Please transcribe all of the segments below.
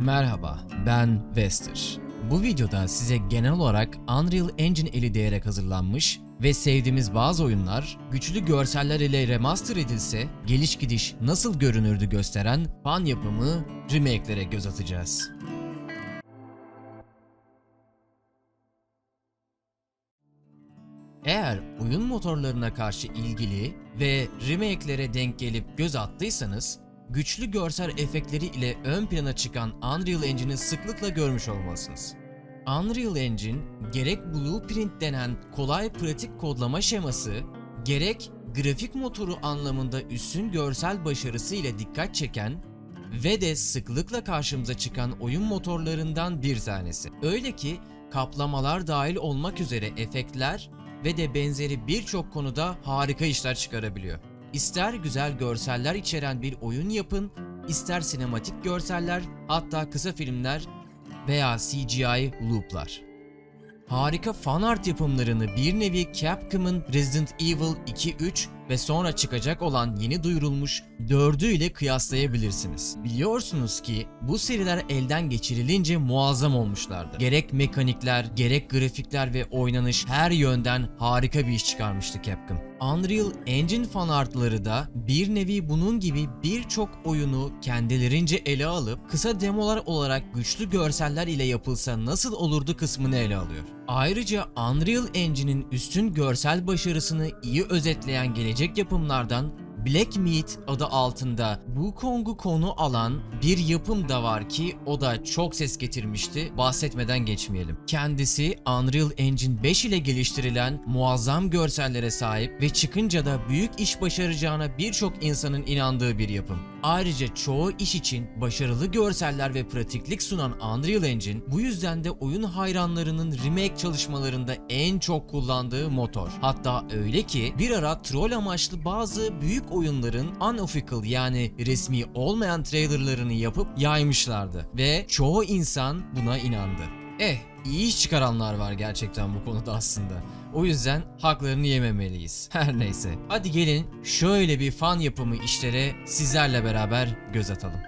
Merhaba, ben Wester. Bu videoda size genel olarak Unreal Engine eli değerek hazırlanmış ve sevdiğimiz bazı oyunlar güçlü görseller ile remaster edilse geliş gidiş nasıl görünürdü gösteren fan yapımı remake'lere göz atacağız. Eğer oyun motorlarına karşı ilgili ve remake'lere denk gelip göz attıysanız, güçlü görsel efektleri ile ön plana çıkan Unreal Engine'i sıklıkla görmüş olmalısınız. Unreal Engine, gerek Blueprint denen kolay pratik kodlama şeması, gerek grafik motoru anlamında üstün görsel başarısı ile dikkat çeken ve de sıklıkla karşımıza çıkan oyun motorlarından bir tanesi. Öyle ki kaplamalar dahil olmak üzere efektler ve de benzeri birçok konuda harika işler çıkarabiliyor. İster güzel görseller içeren bir oyun yapın, ister sinematik görseller, hatta kısa filmler veya CGI looplar. Harika fan art yapımlarını bir nevi Capcom'ın Resident Evil 2, 3 ve sonra çıkacak olan yeni duyurulmuş 4'ü ile kıyaslayabilirsiniz. Biliyorsunuz ki bu seriler elden geçirilince muazzam olmuşlardı. Gerek mekanikler, gerek grafikler ve oynanış her yönden harika bir iş çıkarmıştı Capcom. Unreal Engine fan artları da bir nevi bunun gibi birçok oyunu kendilerince ele alıp kısa demolar olarak güçlü görseller ile yapılsa nasıl olurdu kısmını ele alıyor. Ayrıca Unreal Engine'in üstün görsel başarısını iyi özetleyen gelecek yapımlardan Black Meat adı altında Wukong'u konu alan bir yapım da var ki o da çok ses getirmişti. Bahsetmeden geçmeyelim. Kendisi Unreal Engine 5 ile geliştirilen muazzam görsellere sahip ve çıkınca da büyük iş başaracağına birçok insanın inandığı bir yapım. Ayrıca çoğu iş için başarılı görseller ve pratiklik sunan Unreal Engine bu yüzden de oyun hayranlarının remake çalışmalarında en çok kullandığı motor. Hatta öyle ki bir ara troll amaçlı bazı büyük oyunların unofficial yani resmi olmayan trailerlarını yapıp yaymışlardı ve çoğu insan buna inandı. Eh, iyi iş çıkaranlar var gerçekten bu konuda aslında. O yüzden haklarını yememeliyiz. Her neyse. Hadi gelin şöyle bir fan yapımı işlere sizlerle beraber göz atalım.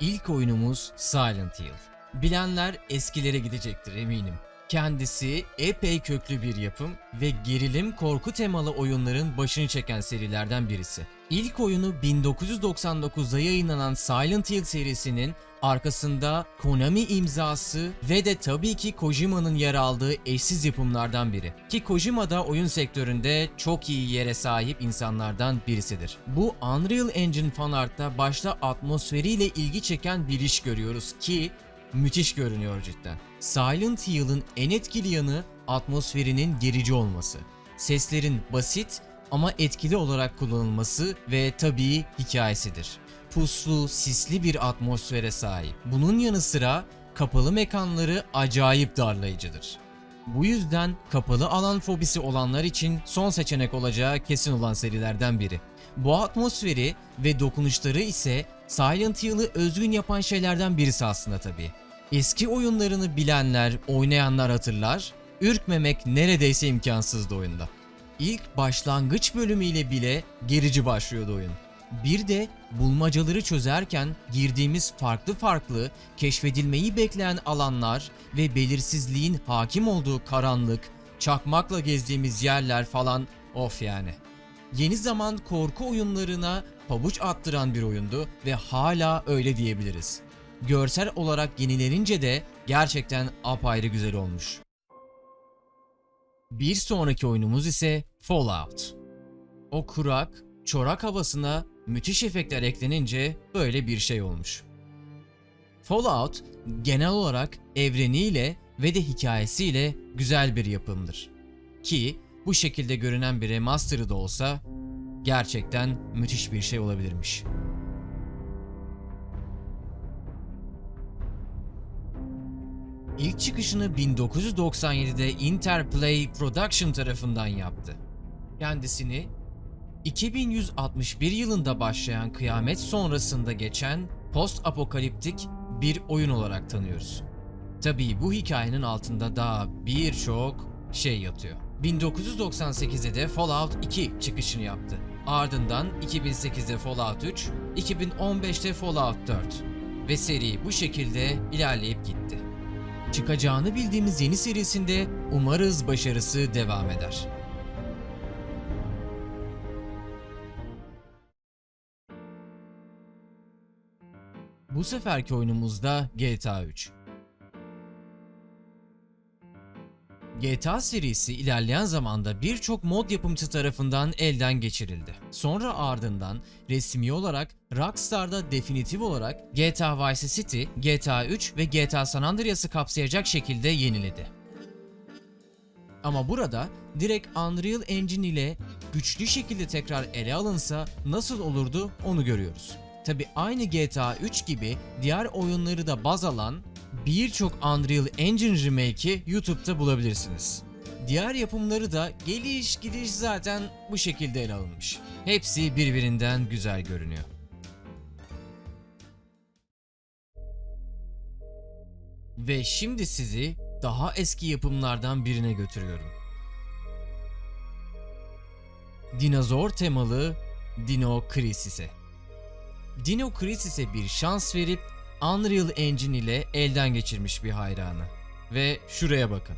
İlk oyunumuz Silent Hill. Bilenler eskilere gidecektir eminim. Kendisi epey köklü bir yapım ve gerilim korku temalı oyunların başını çeken serilerden birisi. İlk oyunu 1999'da yayınlanan Silent Hill serisinin arkasında Konami imzası ve de tabii ki Kojima'nın yer aldığı eşsiz yapımlardan biri. Ki Kojima da oyun sektöründe çok iyi yere sahip insanlardan birisidir. Bu Unreal Engine fanart'ta başta atmosferiyle ilgi çeken bir iş görüyoruz ki müthiş görünüyor cidden. Silent Hill'ın en etkili yanı atmosferinin gerici olması. Seslerin basit ama etkili olarak kullanılması ve tabii hikayesidir. Puslu, sisli bir atmosfere sahip. Bunun yanı sıra kapalı mekanları acayip darlayıcıdır. Bu yüzden kapalı alan fobisi olanlar için son seçenek olacağı kesin olan serilerden biri. Bu atmosferi ve dokunuşları ise Silent Hill'ı özgün yapan şeylerden birisi aslında tabii. Eski oyunlarını bilenler, oynayanlar hatırlar, ürkmemek neredeyse imkansızdı oyunda. İlk başlangıç bölümüyle bile gerici başlıyordu oyun. Bir de bulmacaları çözerken girdiğimiz farklı farklı keşfedilmeyi bekleyen alanlar ve belirsizliğin hakim olduğu karanlık, çakmakla gezdiğimiz yerler falan of yani. Yeni zaman korku oyunlarına pabuç attıran bir oyundu ve hala öyle diyebiliriz. Görsel olarak yenilenince de gerçekten apayrı güzel olmuş. Bir sonraki oyunumuz ise Fallout. O kurak, çorak havasına müthiş efektler eklenince böyle bir şey olmuş. Fallout genel olarak evreniyle ve de hikayesiyle güzel bir yapımdır. Ki bu şekilde görünen bir remaster'ı da olsa gerçekten müthiş bir şey olabilirmiş. İlk çıkışını 1997'de Interplay Production tarafından yaptı. Kendisini 2161 yılında başlayan kıyamet sonrasında geçen post apokaliptik bir oyun olarak tanıyoruz. Tabii bu hikayenin altında daha birçok şey yatıyor. 1998'de de Fallout 2 çıkışını yaptı. Ardından 2008'de Fallout 3, 2015'te Fallout 4 ve seri bu şekilde ilerleyip gitti. Çıkacağını bildiğimiz yeni serisinde umarız başarısı devam eder. Bu seferki oyunumuzda GTA 3. GTA serisi ilerleyen zamanda birçok mod yapımcısı tarafından elden geçirildi. Sonra ardından resmi olarak Rockstar'da definitif olarak GTA Vice City, GTA 3 ve GTA San Andreas'ı kapsayacak şekilde yeniledi. Ama burada direkt Unreal Engine ile güçlü şekilde tekrar ele alınsa nasıl olurdu onu görüyoruz. Tabi aynı GTA 3 gibi diğer oyunları da baz alan birçok Unreal Engine remake'i YouTube'da bulabilirsiniz. Diğer yapımları da geliş gidiş zaten bu şekilde ele alınmış. Hepsi birbirinden güzel görünüyor. Ve şimdi sizi daha eski yapımlardan birine götürüyorum. Dinozor temalı Dino Crisis'e. Dino Crisis'e bir şans verip Unreal Engine ile elden geçirmiş bir hayranı. Ve şuraya bakın.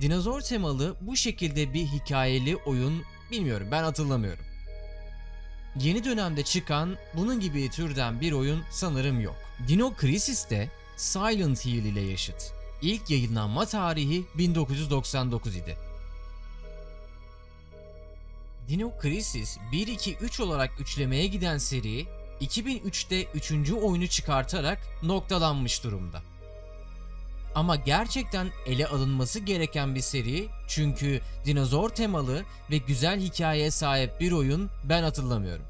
Dinozor temalı bu şekilde bir hikayeli oyun bilmiyorum ben hatırlamıyorum. Yeni dönemde çıkan bunun gibi türden bir oyun sanırım yok. Dino Crisis de Silent Hill ile yaşıt. İlk yayınlanma tarihi 1999 idi. Dino Crisis 1-2-3 olarak üçlemeye giden seri 2003'te 3. oyunu çıkartarak noktalanmış durumda. Ama gerçekten ele alınması gereken bir seri çünkü dinozor temalı ve güzel hikayeye sahip bir oyun ben hatırlamıyorum.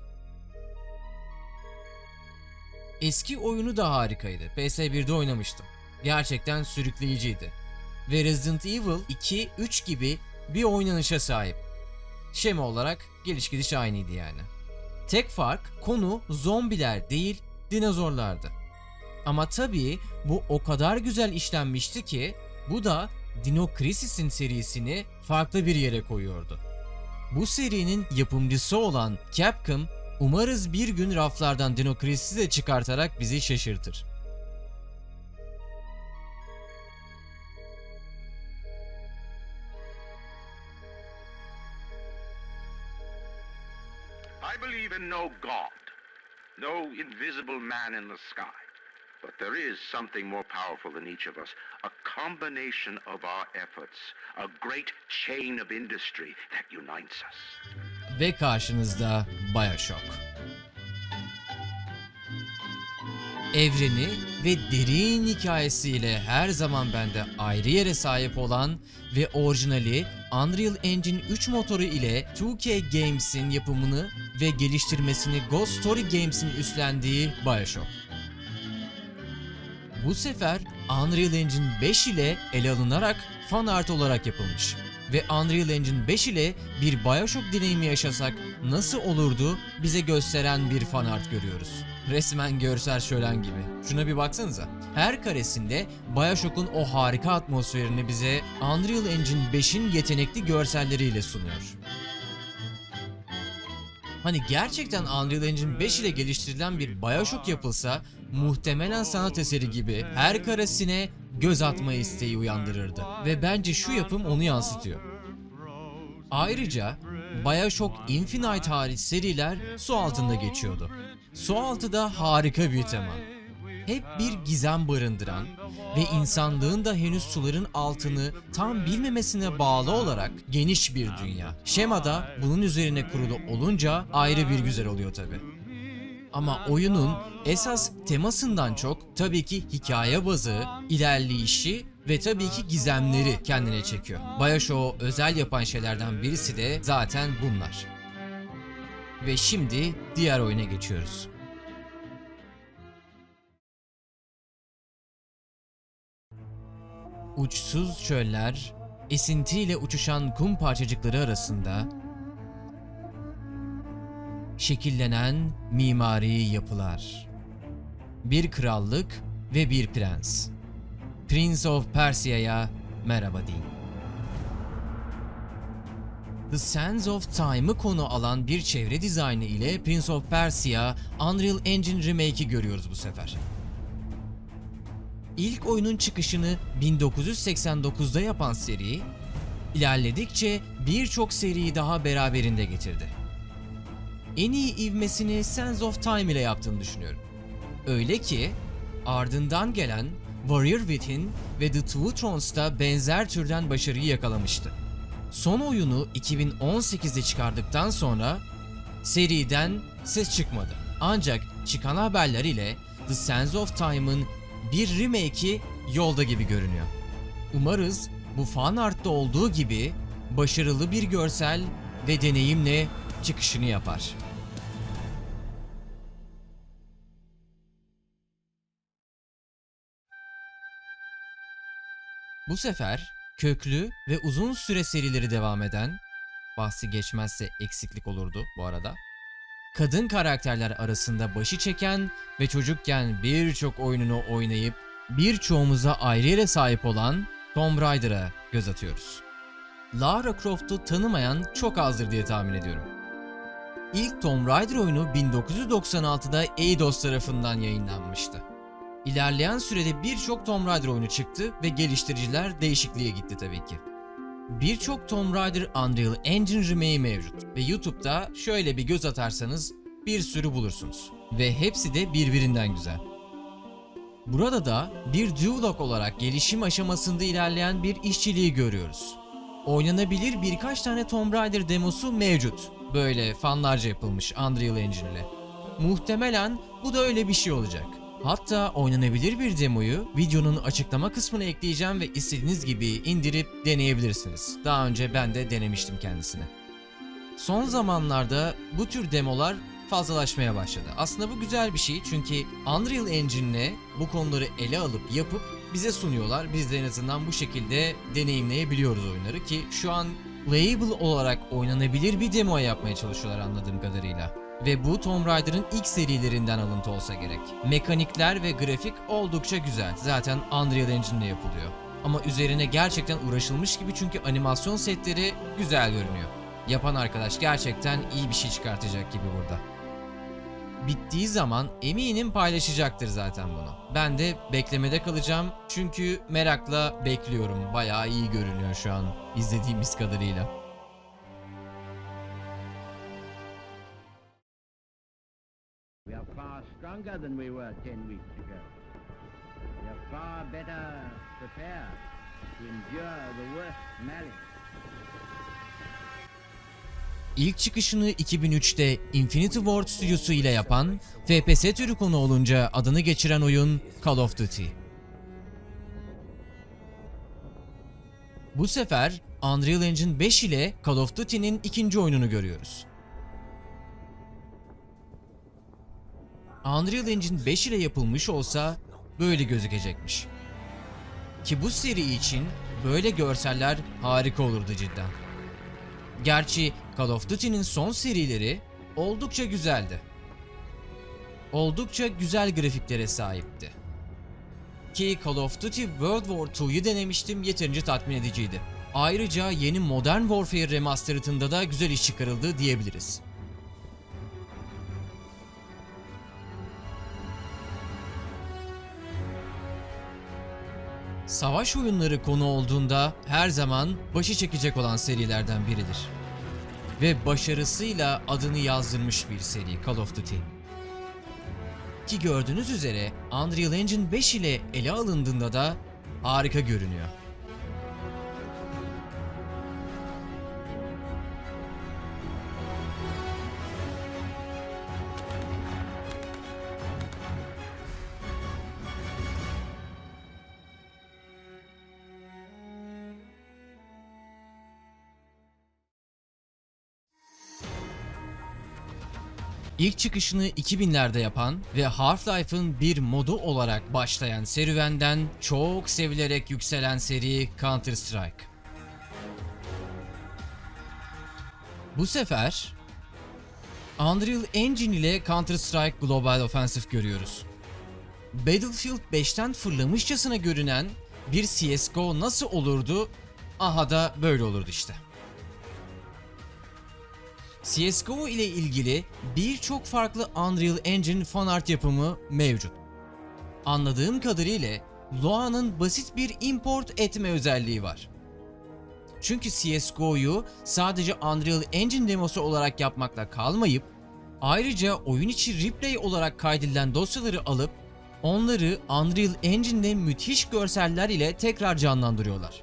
Eski oyunu da harikaydı. PS1'de oynamıştım. Gerçekten sürükleyiciydi. Ve Resident Evil 2, 3 gibi bir oynanışa sahip. Şema olarak geliş gidiş aynıydı yani. Tek fark konu zombiler değil dinozorlardı. Ama tabii bu o kadar güzel işlenmişti ki bu da Dino Crisis'in serisini farklı bir yere koyuyordu. Bu serinin yapımcısı olan Capcom umarız bir gün raflardan Dino Crisis'i de çıkartarak bizi şaşırtır. I believe in no God, no invisible man in the sky. But there is something more powerful than each of us a combination of our efforts, a great chain of industry that unites us. Ve karşınızda Bioshock. Evreni ve derin hikayesiyle her zaman bende ayrı yere sahip olan ve orijinali Unreal Engine 3 motoru ile 2K Games'in yapımını ve geliştirmesini Ghost Story Games'in üstlendiği Bioshock. Bu sefer Unreal Engine 5 ile ele alınarak fan art olarak yapılmış. Ve Unreal Engine 5 ile bir Bioshock deneyimi yaşasak nasıl olurdu bize gösteren bir fan art görüyoruz. Resmen görsel şölen gibi. Şuna bir baksanıza. Her karesinde Bioshock'un o harika atmosferini bize Unreal Engine 5'in yetenekli görselleriyle sunuyor. Hani gerçekten Unreal Engine 5 ile geliştirilen bir Bioshock yapılsa muhtemelen sanat eseri gibi her karesine göz atma isteği uyandırırdı. Ve bence şu yapım onu yansıtıyor. Ayrıca Bioshock Infinite hariç seriler su altında geçiyordu. Su altı da harika bir tema. Hep bir gizem barındıran ve insanlığın da henüz suların altını tam bilmemesine bağlı olarak geniş bir dünya. Şemada bunun üzerine kurulu olunca ayrı bir güzel oluyor tabi. Ama oyunun esas temasından çok tabii ki hikaye bazı, ilerleyişi ve tabii ki gizemleri kendine çekiyor. Bioshock'u özel yapan şeylerden birisi de zaten bunlar. Ve şimdi diğer oyuna geçiyoruz. Uçsuz çöller, esintiyle uçuşan kum parçacıkları arasında şekillenen mimari yapılar. Bir krallık ve bir prens. Prince of Persia'ya merhaba deyin. The Sands of Time'ı konu alan bir çevre dizaynı ile Prince of Persia Unreal Engine Remake'i görüyoruz bu sefer. İlk oyunun çıkışını 1989'da yapan seri, ilerledikçe birçok seriyi daha beraberinde getirdi. En iyi ivmesini Sands of Time ile yaptığını düşünüyorum. Öyle ki ardından gelen Warrior Within ve The Two Thrones'ta benzer türden başarıyı yakalamıştı. Son oyunu 2018'de çıkardıktan sonra seriden ses çıkmadı. Ancak çıkan haberler ile The Sands of Time'ın bir remake'i yolda gibi görünüyor. Umarız bu fan art'ta olduğu gibi başarılı bir görsel ve deneyimle çıkışını yapar. Bu sefer köklü ve uzun süre serileri devam eden, bahsi geçmezse eksiklik olurdu bu arada, kadın karakterler arasında başı çeken ve çocukken birçok oyununu oynayıp birçoğumuza ayrı yere sahip olan Tomb Raider'a göz atıyoruz. Lara Croft'u tanımayan çok azdır diye tahmin ediyorum. İlk Tomb Raider oyunu 1996'da Eidos tarafından yayınlanmıştı. İlerleyen sürede birçok Tomb Raider oyunu çıktı ve geliştiriciler değişikliğe gitti tabii ki. Birçok Tomb Raider Unreal Engine remake'i mevcut ve YouTube'da şöyle bir göz atarsanız bir sürü bulursunuz. Ve hepsi de birbirinden güzel. Burada da bir duolog olarak gelişim aşamasında ilerleyen bir işçiliği görüyoruz. Oynanabilir birkaç tane Tomb Raider demosu mevcut. Böyle fanlarca yapılmış Unreal Engine ile. Muhtemelen bu da öyle bir şey olacak. Hatta oynanabilir bir demoyu videonun açıklama kısmına ekleyeceğim ve istediğiniz gibi indirip deneyebilirsiniz. Daha önce ben de denemiştim kendisini. Son zamanlarda bu tür demolar fazlalaşmaya başladı. Aslında bu güzel bir şey çünkü Unreal Engine'le bu konuları ele alıp yapıp bize sunuyorlar. Biz de en azından bu şekilde deneyimleyebiliyoruz oyunları ki şu an playable olarak oynanabilir bir demo yapmaya çalışıyorlar anladığım kadarıyla. Ve bu Tomb Raider'ın ilk serilerinden alıntı olsa gerek. Mekanikler ve grafik oldukça güzel. Zaten Unreal Engine ile yapılıyor. Ama üzerine gerçekten uğraşılmış gibi çünkü animasyon setleri güzel görünüyor. Yapan arkadaş gerçekten iyi bir şey çıkartacak gibi burada. Bittiği zaman eminim paylaşacaktır zaten bunu. Ben de beklemede kalacağım çünkü merakla bekliyorum. Bayağı iyi görünüyor şu an izlediğimiz kadarıyla. Stronger than we were ten weeks ago. We are far better prepared to endure the worst malice. İlk çıkışını 2003'te Infinity Ward stüdyosu ile yapan, FPS türü konu olunca adını geçiren oyun Call of Duty. Bu sefer Unreal Engine 5 ile Call of Duty'nin ikinci oyununu görüyoruz. Unreal Engine 5 ile yapılmış olsa böyle gözükecekmiş. Ki bu seri için böyle görseller harika olurdu cidden. Gerçi Call of Duty'nin son serileri oldukça güzeldi. Oldukça güzel grafiklere sahipti. Ki Call of Duty World War II'yu denemiştim yeterince tatmin ediciydi. Ayrıca yeni Modern Warfare Remastered'ında da güzel iş çıkarıldı diyebiliriz. Savaş oyunları konu olduğunda her zaman başı çekecek olan serilerden biridir. Ve başarısıyla adını yazdırmış bir seri Call of Duty. Ki gördüğünüz üzere Unreal Engine 5 ile ele alındığında da harika görünüyor. İlk çıkışını 2000'lerde yapan ve Half-Life'ın bir modu olarak başlayan serüvenden çok sevilerek yükselen seri Counter-Strike. Bu sefer Unreal Engine ile Counter-Strike Global Offensive görüyoruz. Battlefield 5'ten fırlamışçasına görünen bir CSGO nasıl olurdu? Aha da böyle olurdu işte. CSGO ile ilgili birçok farklı Unreal Engine fan art yapımı mevcut. Anladığım kadarıyla Loa'nın basit bir import etme özelliği var. Çünkü CSGO'yu sadece Unreal Engine demosu olarak yapmakla kalmayıp ayrıca oyun içi replay olarak kaydedilen dosyaları alıp onları Unreal Engine'de müthiş görseller ile tekrar canlandırıyorlar.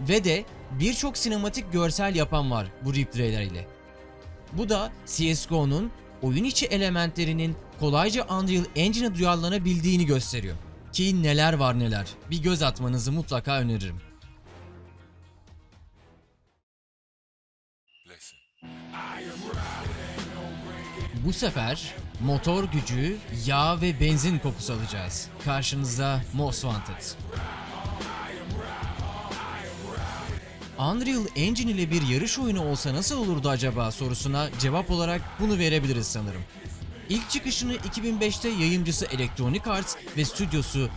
Ve de birçok sinematik görsel yapan var bu replayler ile. Bu da CSGO'nun oyun içi elementlerinin kolayca Unreal Engine'e duyarlanabildiğini gösteriyor. Ki neler var neler. Bir göz atmanızı mutlaka öneririm. Bu sefer motor gücü, yağ ve benzin kokusu alacağız. Karşınızda Most Wanted. Unreal Engine ile bir yarış oyunu olsa nasıl olurdu acaba sorusuna cevap olarak bunu verebiliriz sanırım. İlk çıkışını 2005'te yayıncısı Electronic Arts ve stüdyosu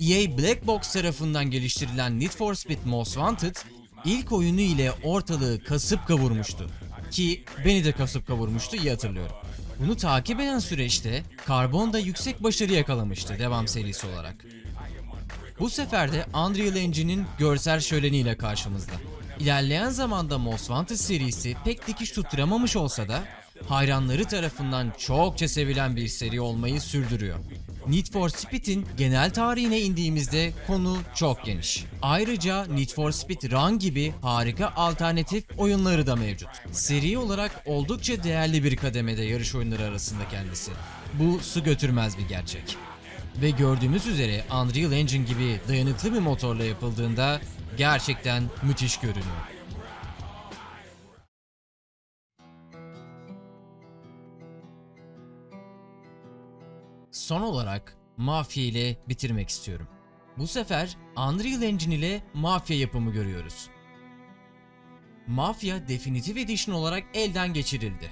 EA Black Box tarafından geliştirilen Need for Speed Most Wanted ilk oyunu ile ortalığı kasıp kavurmuştu. Ki beni de kasıp kavurmuştu iyi hatırlıyorum. Bunu takip eden süreçte Carbon da yüksek başarı yakalamıştı devam serisi olarak. Bu sefer de Unreal Engine'in görsel şöleniyle karşımızda. İlerleyen zamanda Most Wanted serisi pek dikiş tutturamamış olsa da hayranları tarafından çokça sevilen bir seri olmayı sürdürüyor. Need for Speed'in genel tarihine indiğimizde konu çok geniş. Ayrıca Need for Speed Run gibi harika alternatif oyunları da mevcut. Seri olarak oldukça değerli bir kademede yarış oyunları arasında kendisi. Bu su götürmez bir gerçek. Ve gördüğümüz üzere Unreal Engine gibi dayanıklı bir motorla yapıldığında gerçekten müthiş görünüyor. Son olarak Mafya ile bitirmek istiyorum. Bu sefer Unreal Engine ile Mafya yapımı görüyoruz. Mafya Definitive Edition olarak elden geçirildi.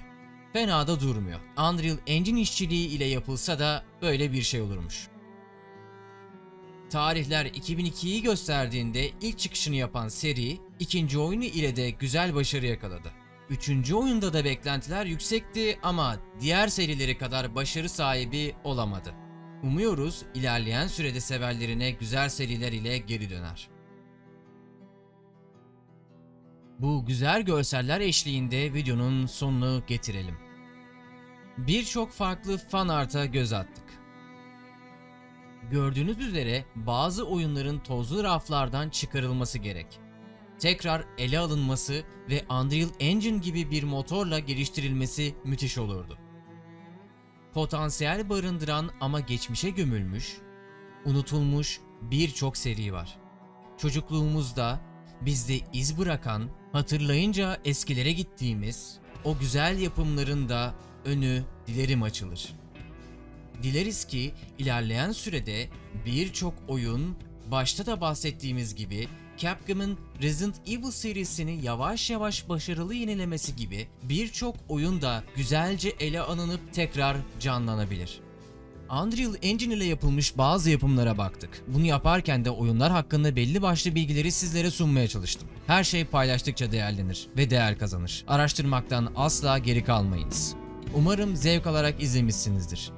Fena da durmuyor. Unreal Engine işçiliği ile yapılsa da böyle bir şey olurmuş. Tarihler 2002'yi gösterdiğinde ilk çıkışını yapan seri, ikinci oyunu ile de güzel başarı yakaladı. Üçüncü oyunda da beklentiler yüksekti ama diğer serileri kadar başarı sahibi olamadı. Umuyoruz ilerleyen sürede severlerine güzel seriler ile geri döner. Bu güzel görseller eşliğinde videonun sonunu getirelim. Birçok farklı fan art'a göz attık. Gördüğünüz üzere bazı oyunların tozlu raflardan çıkarılması gerek. Tekrar ele alınması ve Unreal Engine gibi bir motorla geliştirilmesi müthiş olurdu. Potansiyel barındıran ama geçmişe gömülmüş, unutulmuş birçok seri var. Çocukluğumuzda bizde iz bırakan, hatırlayınca eskilere gittiğimiz o güzel yapımların da önü dilerim açılır. Dileriz ki ilerleyen sürede birçok oyun başta da bahsettiğimiz gibi Capcom'ın Resident Evil serisini yavaş yavaş başarılı yenilemesi gibi birçok oyun da güzelce ele alınıp tekrar canlanabilir. Unreal Engine ile yapılmış bazı yapımlara baktık. Bunu yaparken de oyunlar hakkında belli başlı bilgileri sizlere sunmaya çalıştım. Her şey paylaştıkça değerlenir ve değer kazanır. Araştırmaktan asla geri kalmayınız. Umarım zevk alarak izlemişsinizdir.